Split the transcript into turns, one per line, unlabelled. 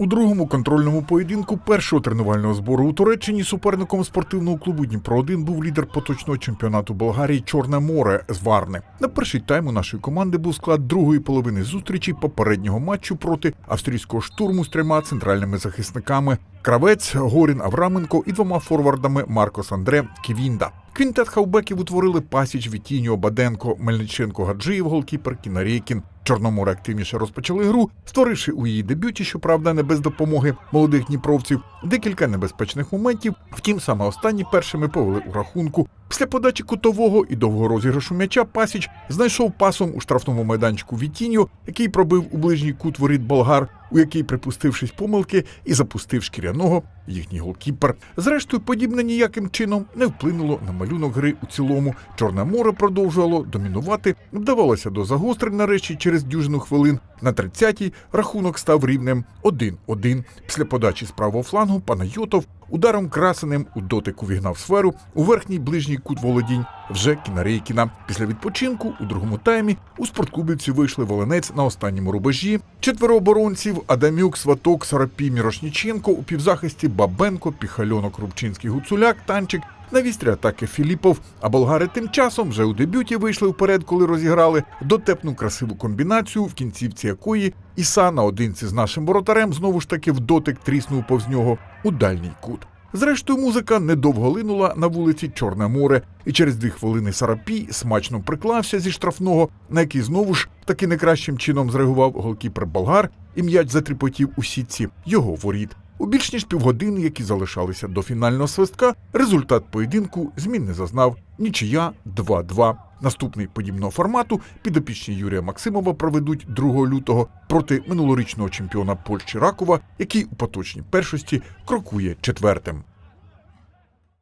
У другому контрольному поєдинку першого тренувального збору у Туреччині суперником спортивного клубу Дніпро 1 був лідер поточного чемпіонату Болгарії Чорне море з Варни. На перший тайм у нашої команди був склад другої половини зустрічі попереднього матчу проти австрійського штурму з трьома центральними захисниками: Кравець, Горін Авраменко і двома форвардами Маркос Андре Ківінда. Квінтет хавбеків утворили пасіч Вітіньо, Баденко, Мельниченко, Гаджиєв, голкіпер Кінарейкін. Чорноморе активніше розпочали гру, створивши у її дебюті, щоправда, не без допомоги молодих дніпровців, декілька небезпечних моментів. Втім, саме останні першими повели у рахунку. Після подачі кутового і довгого розіграшу м'яча Пасіч знайшов пасом у штрафному майданчику Вітіньо, який пробив у ближній кут воріт болгар, у якій, припустившись помилки, і запустив шкіряного їхній голкіпер. Зрештою, подібне ніяким чином не вплинуло на малюнок гри у цілому. Чорне море продовжувало домінувати, вдавалося до загострень нарешті через дюжину хвилин. На 30-й рахунок став рівнем 1-1. Після подачі з правого флангу Панайотов ударом красеним у дотику вігнав сферу у верхній ближній кут володінь вже Кінарейкіна. Після відпочинку у другому таймі у спортклубівці вийшли волинець на останньому рубежі. Четверо оборонців Адамюк, Сваток, Сарапі, Мірошніченко у півзахисті Бабенко, Піхальонок, Рубчинський, Гуцуляк, Танчик. На вістрі атаки Філіпов, а болгари тим часом вже у дебюті вийшли вперед, коли розіграли дотепну красиву комбінацію, в кінцівці якої Іса наодинці з нашим воротарем знову ж таки в дотик тріснув повз нього у дальній кут. Зрештою, музика недовго линула на вулиці Чорне море, і через дві хвилини Сарапій смачно приклався зі штрафного, на який знову ж таки не кращим чином зреагував голкіпер болгар, і м'яч затріпотів у сітці його воріт. У більш ніж півгодини, які залишалися до фінального свистка, результат поєдинку змін не зазнав. Нічия 2-2. Наступний подібного формату підопічні Юрія Максимова проведуть 2 лютого проти минулорічного чемпіона Польщі Ракова, який у поточній першості крокує четвертим.